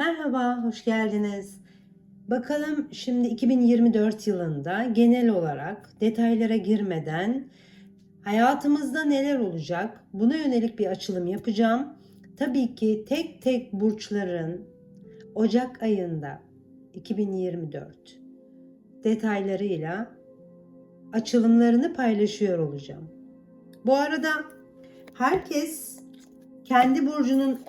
Merhaba, hoş geldiniz. Bakalım şimdi 2024 yılında genel olarak detaylara girmeden hayatımızda neler olacak? Buna yönelik bir açılım yapacağım. Tabii ki tek tek burçların Ocak ayında 2024 detaylarıyla açılımlarını paylaşıyor olacağım. Bu arada herkes kendi burcunun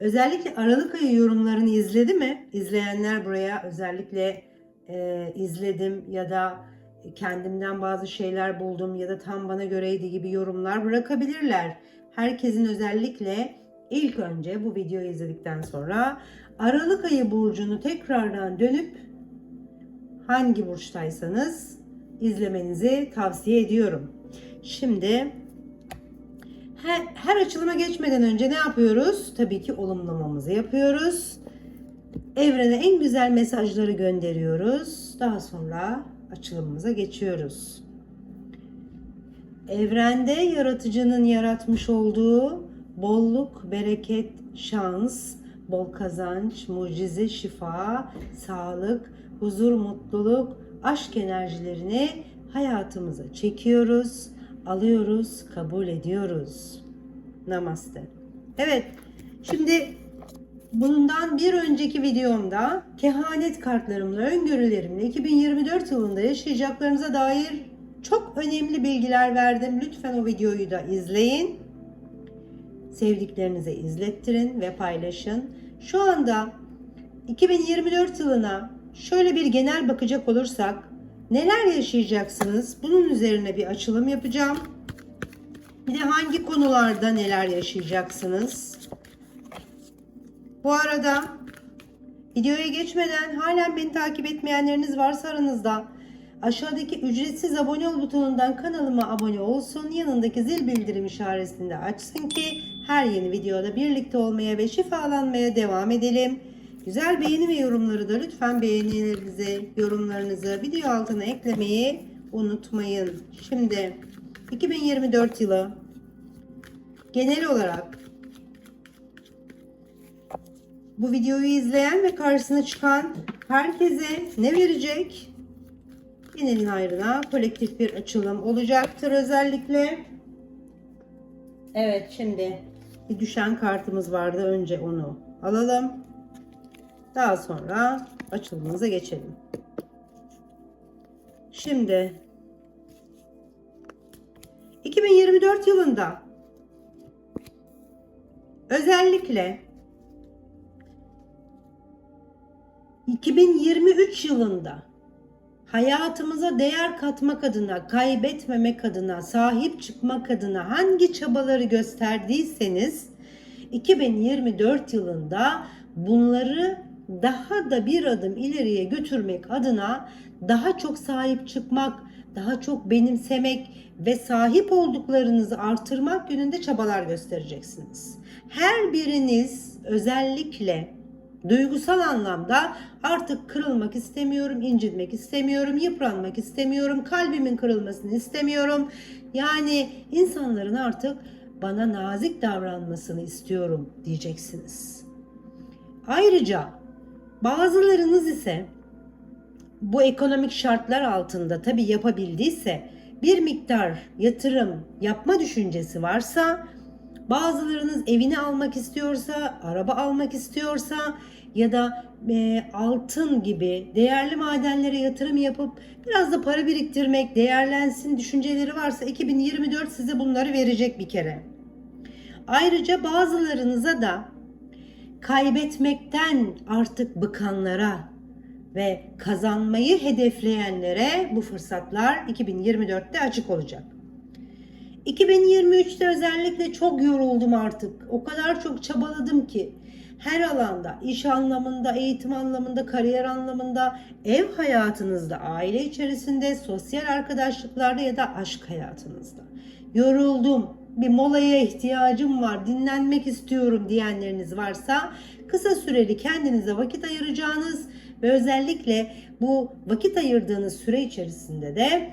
özellikle Aralık ayı yorumlarını izledi mi? İzleyenler buraya özellikle e, izledim ya da kendimden bazı şeyler buldum ya da tam bana göreydi gibi yorumlar bırakabilirler. Herkesin özellikle ilk önce bu videoyu izledikten sonra Aralık ayı burcunu tekrardan dönüp hangi burçtaysanız izlemenizi tavsiye ediyorum. Şimdi her, her açılıma geçmeden önce ne yapıyoruz? Tabii ki olumlamamızı yapıyoruz. Evrene en güzel mesajları gönderiyoruz. Daha sonra açılımımıza geçiyoruz. Evrende yaratıcının yaratmış olduğu bolluk, bereket, şans, bol kazanç, mucize, şifa, sağlık, huzur, mutluluk, aşk enerjilerini hayatımıza çekiyoruz, alıyoruz, kabul ediyoruz. Namaste. Evet, şimdi bundan bir önceki videomda kehanet kartlarımla, öngörülerimle 2024 yılında yaşayacaklarınıza dair çok önemli bilgiler verdim. Lütfen o videoyu da izleyin. Sevdiklerinize izlettirin ve paylaşın. Şu anda 2024 yılına şöyle bir genel bakacak olursak neler yaşayacaksınız? Bunun üzerine bir açılım yapacağım. Bir de hangi konularda neler yaşayacaksınız? Bu arada videoya geçmeden halen beni takip etmeyenleriniz varsa aranızda aşağıdaki ücretsiz abone ol butonundan kanalıma abone olsun. Yanındaki zil bildirim işaretini de açsın ki her yeni videoda birlikte olmaya ve şifalanmaya devam edelim. Güzel beğeni ve yorumları da lütfen beğenilerinizi, yorumlarınızı video altına eklemeyi unutmayın. Şimdi 2024 yılı genel olarak bu videoyu izleyen ve karşısına çıkan herkese ne verecek? Genelin hayrına kolektif bir açılım olacaktır özellikle. Evet şimdi bir düşen kartımız vardı. Önce onu alalım. Daha sonra açılımımıza geçelim. Şimdi 2024 yılında özellikle 2023 yılında hayatımıza değer katmak adına, kaybetmemek adına, sahip çıkmak adına hangi çabaları gösterdiyseniz 2024 yılında bunları daha da bir adım ileriye götürmek adına daha çok sahip çıkmak, daha çok benimsemek ve sahip olduklarınızı artırmak yönünde çabalar göstereceksiniz. Her biriniz özellikle duygusal anlamda artık kırılmak istemiyorum, incinmek istemiyorum, yıpranmak istemiyorum, kalbimin kırılmasını istemiyorum. Yani insanların artık bana nazik davranmasını istiyorum diyeceksiniz. Ayrıca bazılarınız ise bu ekonomik şartlar altında tabi yapabildiyse bir miktar yatırım yapma düşüncesi varsa bazılarınız evini almak istiyorsa, araba almak istiyorsa ya da e, altın gibi değerli madenlere yatırım yapıp biraz da para biriktirmek, değerlensin düşünceleri varsa 2024 size bunları verecek bir kere. Ayrıca bazılarınıza da kaybetmekten artık bıkanlara ve kazanmayı hedefleyenlere bu fırsatlar 2024'te açık olacak. 2023'te özellikle çok yoruldum artık. O kadar çok çabaladım ki her alanda, iş anlamında, eğitim anlamında, kariyer anlamında, ev hayatınızda, aile içerisinde, sosyal arkadaşlıklarda ya da aşk hayatınızda. Yoruldum, bir molaya ihtiyacım var, dinlenmek istiyorum diyenleriniz varsa kısa süreli kendinize vakit ayıracağınız, ve özellikle bu vakit ayırdığınız süre içerisinde de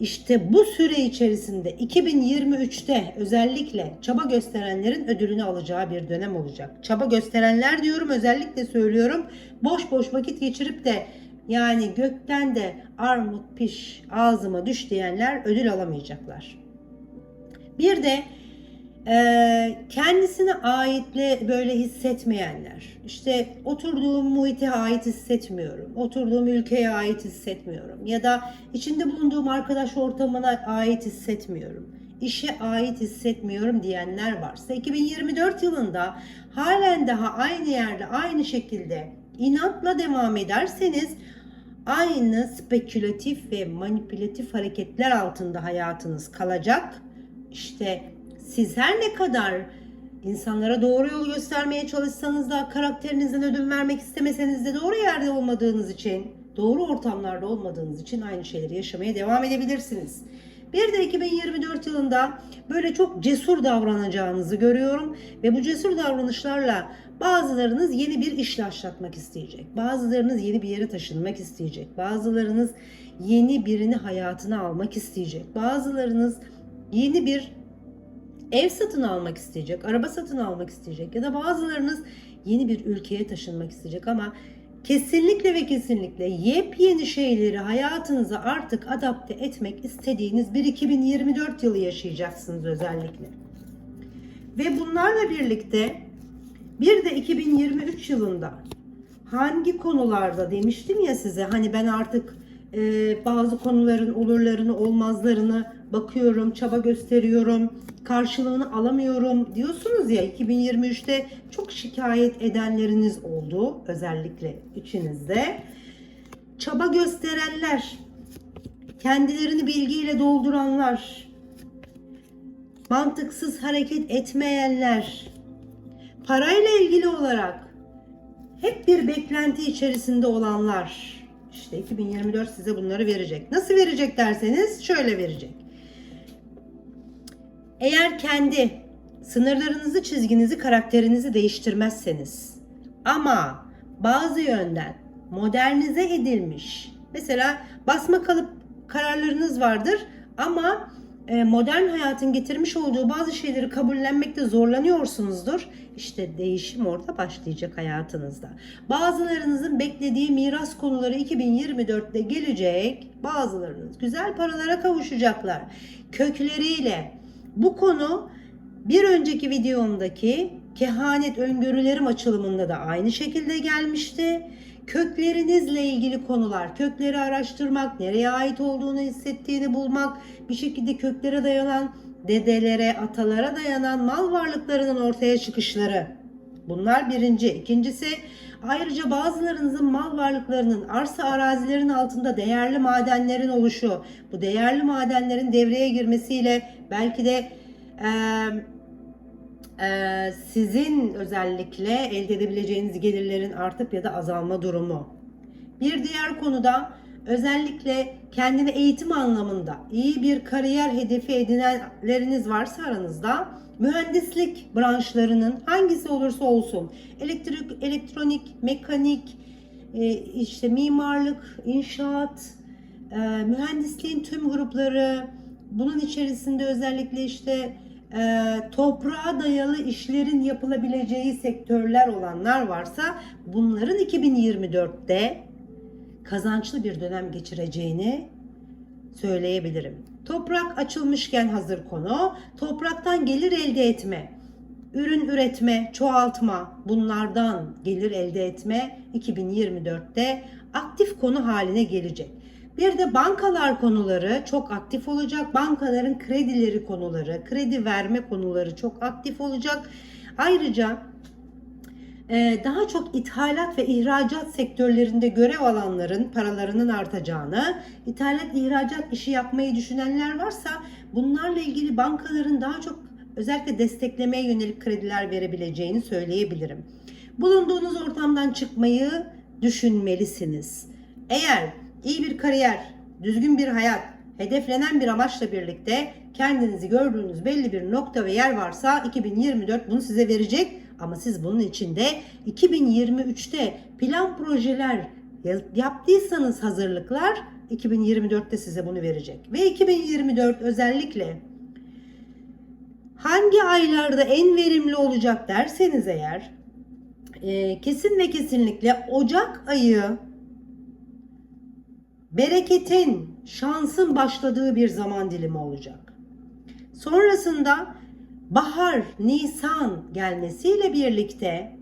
İşte bu süre içerisinde 2023'te özellikle çaba gösterenlerin ödülünü alacağı bir dönem olacak. Çaba gösterenler diyorum özellikle söylüyorum. Boş boş vakit geçirip de yani gökten de armut piş ağzıma düş diyenler ödül alamayacaklar. Bir de ee, kendisine aitle böyle hissetmeyenler. İşte oturduğum muhite ait hissetmiyorum. Oturduğum ülkeye ait hissetmiyorum. Ya da içinde bulunduğum arkadaş ortamına ait hissetmiyorum. İşe ait hissetmiyorum diyenler varsa 2024 yılında halen daha aynı yerde aynı şekilde inatla devam ederseniz aynı spekülatif ve manipülatif hareketler altında hayatınız kalacak. İşte siz her ne kadar insanlara doğru yol göstermeye çalışsanız da karakterinizden ödün vermek istemeseniz de doğru yerde olmadığınız için, doğru ortamlarda olmadığınız için aynı şeyleri yaşamaya devam edebilirsiniz. Bir de 2024 yılında böyle çok cesur davranacağınızı görüyorum ve bu cesur davranışlarla bazılarınız yeni bir işle başlatmak isteyecek. Bazılarınız yeni bir yere taşınmak isteyecek. Bazılarınız yeni birini hayatına almak isteyecek. Bazılarınız yeni bir ev satın almak isteyecek, araba satın almak isteyecek ya da bazılarınız yeni bir ülkeye taşınmak isteyecek ama kesinlikle ve kesinlikle yepyeni şeyleri hayatınıza artık adapte etmek istediğiniz bir 2024 yılı yaşayacaksınız özellikle. Ve bunlarla birlikte bir de 2023 yılında hangi konularda demiştim ya size hani ben artık e, bazı konuların olurlarını olmazlarını bakıyorum, çaba gösteriyorum, karşılığını alamıyorum diyorsunuz ya 2023'te çok şikayet edenleriniz oldu özellikle içinizde. Çaba gösterenler, kendilerini bilgiyle dolduranlar, mantıksız hareket etmeyenler, parayla ilgili olarak hep bir beklenti içerisinde olanlar. İşte 2024 size bunları verecek. Nasıl verecek derseniz şöyle verecek. Eğer kendi sınırlarınızı, çizginizi, karakterinizi değiştirmezseniz ama bazı yönden modernize edilmiş mesela basma kalıp kararlarınız vardır ama e, modern hayatın getirmiş olduğu bazı şeyleri kabullenmekte zorlanıyorsunuzdur. İşte değişim orada başlayacak hayatınızda. Bazılarınızın beklediği miras konuları 2024'te gelecek. Bazılarınız güzel paralara kavuşacaklar. Kökleriyle, bu konu bir önceki videomdaki kehanet öngörülerim açılımında da aynı şekilde gelmişti. Köklerinizle ilgili konular, kökleri araştırmak, nereye ait olduğunu hissettiğini bulmak, bir şekilde köklere dayanan, dedelere, atalara dayanan mal varlıklarının ortaya çıkışları. Bunlar birinci. İkincisi ayrıca bazılarınızın mal varlıklarının arsa arazilerin altında değerli madenlerin oluşu. Bu değerli madenlerin devreye girmesiyle belki de e, e, sizin özellikle elde edebileceğiniz gelirlerin artıp ya da azalma durumu. Bir diğer konuda özellikle kendini eğitim anlamında iyi bir kariyer hedefi edinenleriniz varsa aranızda mühendislik branşlarının hangisi olursa olsun elektrik, elektronik, mekanik, e, işte mimarlık, inşaat, e, mühendisliğin tüm grupları, bunun içerisinde özellikle işte e, toprağa dayalı işlerin yapılabileceği sektörler olanlar varsa bunların 2024'te kazançlı bir dönem geçireceğini söyleyebilirim. Toprak açılmışken hazır konu, topraktan gelir elde etme, ürün üretme, çoğaltma, bunlardan gelir elde etme 2024'te aktif konu haline gelecek. Bir de bankalar konuları çok aktif olacak. Bankaların kredileri konuları, kredi verme konuları çok aktif olacak. Ayrıca daha çok ithalat ve ihracat sektörlerinde görev alanların paralarının artacağını, ithalat ihracat işi yapmayı düşünenler varsa bunlarla ilgili bankaların daha çok özellikle desteklemeye yönelik krediler verebileceğini söyleyebilirim. Bulunduğunuz ortamdan çıkmayı düşünmelisiniz. Eğer iyi bir kariyer, düzgün bir hayat, hedeflenen bir amaçla birlikte kendinizi gördüğünüz belli bir nokta ve yer varsa 2024 bunu size verecek. Ama siz bunun içinde 2023'te plan projeler yaptıysanız hazırlıklar 2024'te size bunu verecek. Ve 2024 özellikle hangi aylarda en verimli olacak derseniz eğer e, kesin ve kesinlikle Ocak ayı bereketin, şansın başladığı bir zaman dilimi olacak. Sonrasında bahar, Nisan gelmesiyle birlikte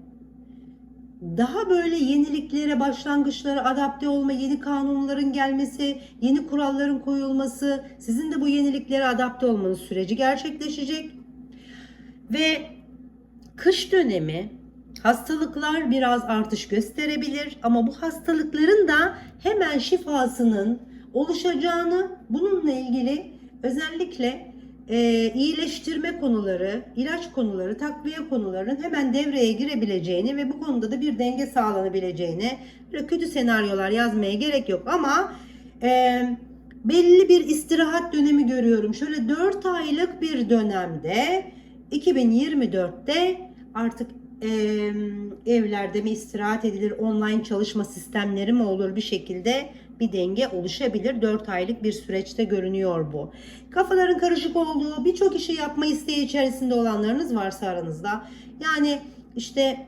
daha böyle yeniliklere, başlangıçlara adapte olma, yeni kanunların gelmesi, yeni kuralların koyulması, sizin de bu yeniliklere adapte olmanız süreci gerçekleşecek. Ve kış dönemi hastalıklar biraz artış gösterebilir ama bu hastalıkların da hemen şifasının oluşacağını bununla ilgili özellikle e, iyileştirme konuları, ilaç konuları, takviye konularının hemen devreye girebileceğini ve bu konuda da bir denge sağlanabileceğini böyle kötü senaryolar yazmaya gerek yok ama e, belli bir istirahat dönemi görüyorum. Şöyle 4 aylık bir dönemde 2024'te artık e, evlerde mi istirahat edilir, online çalışma sistemleri mi olur bir şekilde bir denge oluşabilir. 4 aylık bir süreçte görünüyor bu. Kafaların karışık olduğu, birçok işi yapma isteği içerisinde olanlarınız varsa aranızda. Yani işte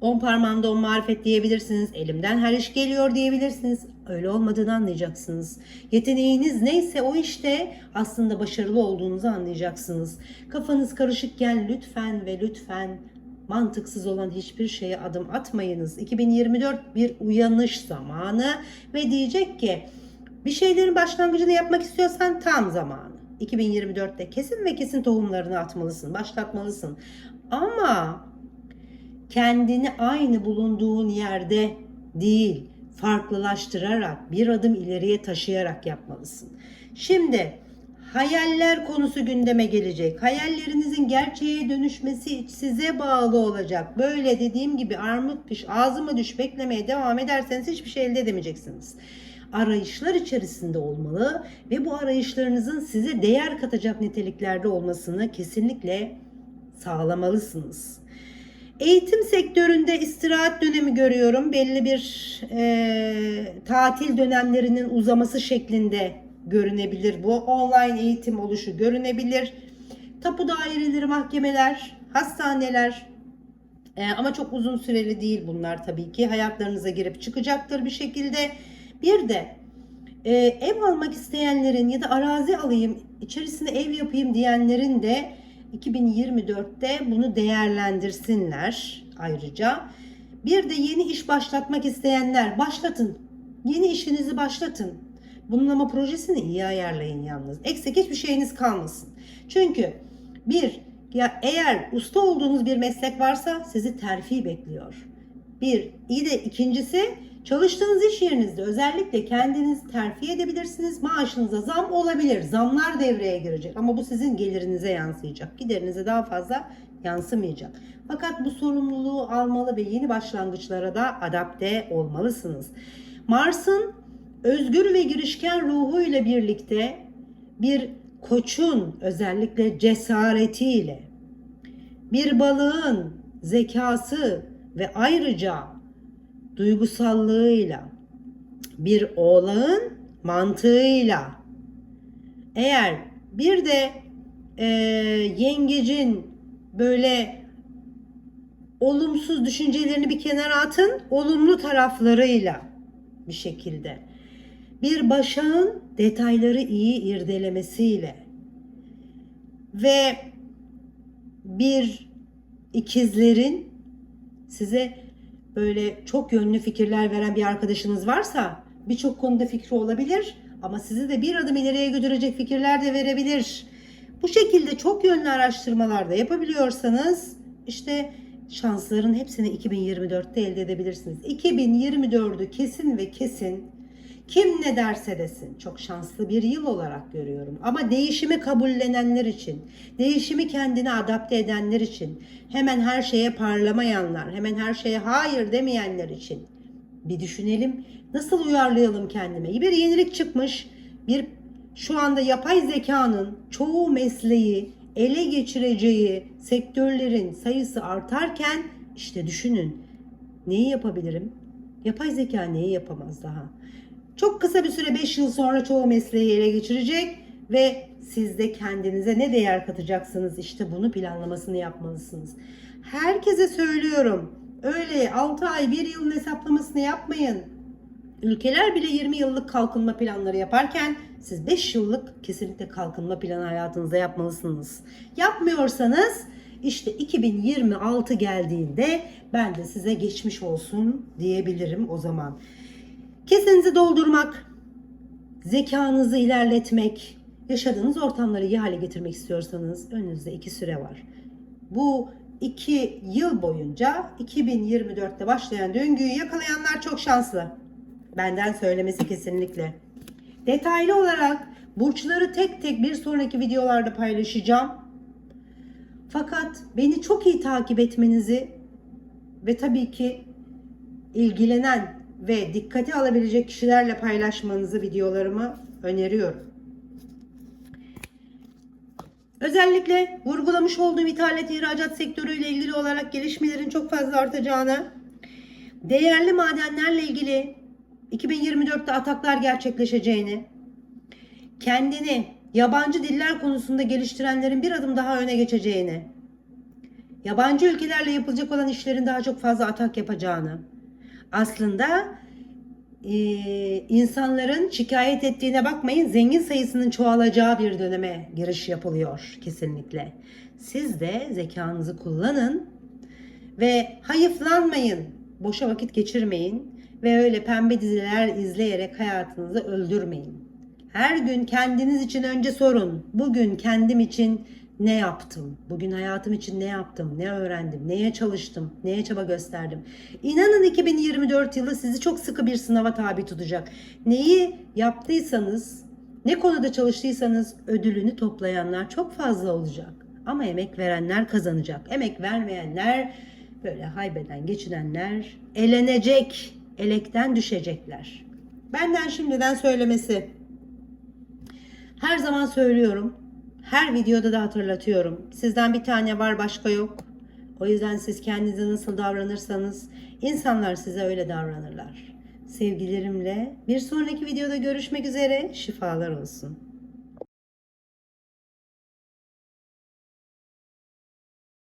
on parmağımda on marifet diyebilirsiniz. Elimden her iş geliyor diyebilirsiniz. Öyle olmadığını anlayacaksınız. Yeteneğiniz neyse o işte aslında başarılı olduğunuzu anlayacaksınız. Kafanız karışıkken lütfen ve lütfen mantıksız olan hiçbir şeye adım atmayınız. 2024 bir uyanış zamanı ve diyecek ki bir şeylerin başlangıcını yapmak istiyorsan tam zamanı. 2024'te kesin ve kesin tohumlarını atmalısın, başlatmalısın. Ama kendini aynı bulunduğun yerde değil, farklılaştırarak, bir adım ileriye taşıyarak yapmalısın. Şimdi hayaller konusu gündeme gelecek. Hayallerinizin gerçeğe dönüşmesi size bağlı olacak. Böyle dediğim gibi armut piş, ağzıma düş beklemeye devam ederseniz hiçbir şey elde edemeyeceksiniz. Arayışlar içerisinde olmalı ve bu arayışlarınızın size değer katacak niteliklerde olmasını kesinlikle sağlamalısınız. Eğitim sektöründe istirahat dönemi görüyorum. Belli bir e, tatil dönemlerinin uzaması şeklinde görünebilir bu. Online eğitim oluşu görünebilir. Tapu daireleri, mahkemeler, hastaneler e, ama çok uzun süreli değil bunlar tabii ki. Hayatlarınıza girip çıkacaktır bir şekilde. Bir de e, ev almak isteyenlerin ya da arazi alayım, içerisine ev yapayım diyenlerin de 2024'te bunu değerlendirsinler ayrıca. Bir de yeni iş başlatmak isteyenler başlatın. Yeni işinizi başlatın. Bunun ama projesini iyi ayarlayın yalnız. Eksik hiçbir şeyiniz kalmasın. Çünkü bir, ya eğer usta olduğunuz bir meslek varsa sizi terfi bekliyor. Bir, iyi de ikincisi çalıştığınız iş yerinizde özellikle kendiniz terfi edebilirsiniz. Maaşınıza zam olabilir. Zamlar devreye girecek ama bu sizin gelirinize yansıyacak. Giderinize daha fazla yansımayacak. Fakat bu sorumluluğu almalı ve yeni başlangıçlara da adapte olmalısınız. Mars'ın özgür ve girişken ruhuyla birlikte bir koçun özellikle cesaretiyle bir balığın zekası ve ayrıca duygusallığıyla bir oğlağın mantığıyla eğer bir de e, yengecin böyle olumsuz düşüncelerini bir kenara atın olumlu taraflarıyla bir şekilde bir başağın detayları iyi irdelemesiyle ve bir ikizlerin size böyle çok yönlü fikirler veren bir arkadaşınız varsa birçok konuda fikri olabilir ama sizi de bir adım ileriye götürecek fikirler de verebilir. Bu şekilde çok yönlü araştırmalar da yapabiliyorsanız işte şansların hepsini 2024'te elde edebilirsiniz. 2024'ü kesin ve kesin kim ne derse desin çok şanslı bir yıl olarak görüyorum. Ama değişimi kabullenenler için, değişimi kendine adapte edenler için, hemen her şeye parlamayanlar, hemen her şeye hayır demeyenler için bir düşünelim. Nasıl uyarlayalım kendime? Bir yenilik çıkmış, bir şu anda yapay zekanın çoğu mesleği ele geçireceği sektörlerin sayısı artarken işte düşünün neyi yapabilirim? Yapay zeka neyi yapamaz daha? Çok kısa bir süre 5 yıl sonra çoğu mesleği ele geçirecek ve siz de kendinize ne değer katacaksınız işte bunu planlamasını yapmalısınız. Herkese söylüyorum. Öyle 6 ay 1 yılın hesaplamasını yapmayın. Ülkeler bile 20 yıllık kalkınma planları yaparken siz 5 yıllık kesinlikle kalkınma planı hayatınızda yapmalısınız. Yapmıyorsanız işte 2026 geldiğinde ben de size geçmiş olsun diyebilirim o zaman. Kesinizi doldurmak, zekanızı ilerletmek, yaşadığınız ortamları iyi hale getirmek istiyorsanız önünüzde iki süre var. Bu iki yıl boyunca 2024'te başlayan döngüyü yakalayanlar çok şanslı. Benden söylemesi kesinlikle. Detaylı olarak burçları tek tek bir sonraki videolarda paylaşacağım. Fakat beni çok iyi takip etmenizi ve tabii ki ilgilenen ve dikkate alabilecek kişilerle paylaşmanızı videolarımı öneriyorum. Özellikle vurgulamış olduğum ithalat ihracat sektörüyle ilgili olarak gelişmelerin çok fazla artacağını, değerli madenlerle ilgili 2024'te ataklar gerçekleşeceğini, kendini yabancı diller konusunda geliştirenlerin bir adım daha öne geçeceğini, yabancı ülkelerle yapılacak olan işlerin daha çok fazla atak yapacağını, aslında e, insanların şikayet ettiğine bakmayın zengin sayısının çoğalacağı bir döneme giriş yapılıyor kesinlikle. Siz de zekanızı kullanın ve hayıflanmayın, boşa vakit geçirmeyin ve öyle pembe diziler izleyerek hayatınızı öldürmeyin. Her gün kendiniz için önce sorun. Bugün kendim için ne yaptım? Bugün hayatım için ne yaptım? Ne öğrendim? Neye çalıştım? Neye çaba gösterdim? İnanın 2024 yılı sizi çok sıkı bir sınava tabi tutacak. Neyi yaptıysanız, ne konuda çalıştıysanız ödülünü toplayanlar çok fazla olacak. Ama emek verenler kazanacak. Emek vermeyenler, böyle haybeden geçinenler elenecek, elekten düşecekler. Benden şimdiden söylemesi. Her zaman söylüyorum. Her videoda da hatırlatıyorum. Sizden bir tane var başka yok. O yüzden siz kendinize nasıl davranırsanız insanlar size öyle davranırlar. Sevgilerimle bir sonraki videoda görüşmek üzere. Şifalar olsun.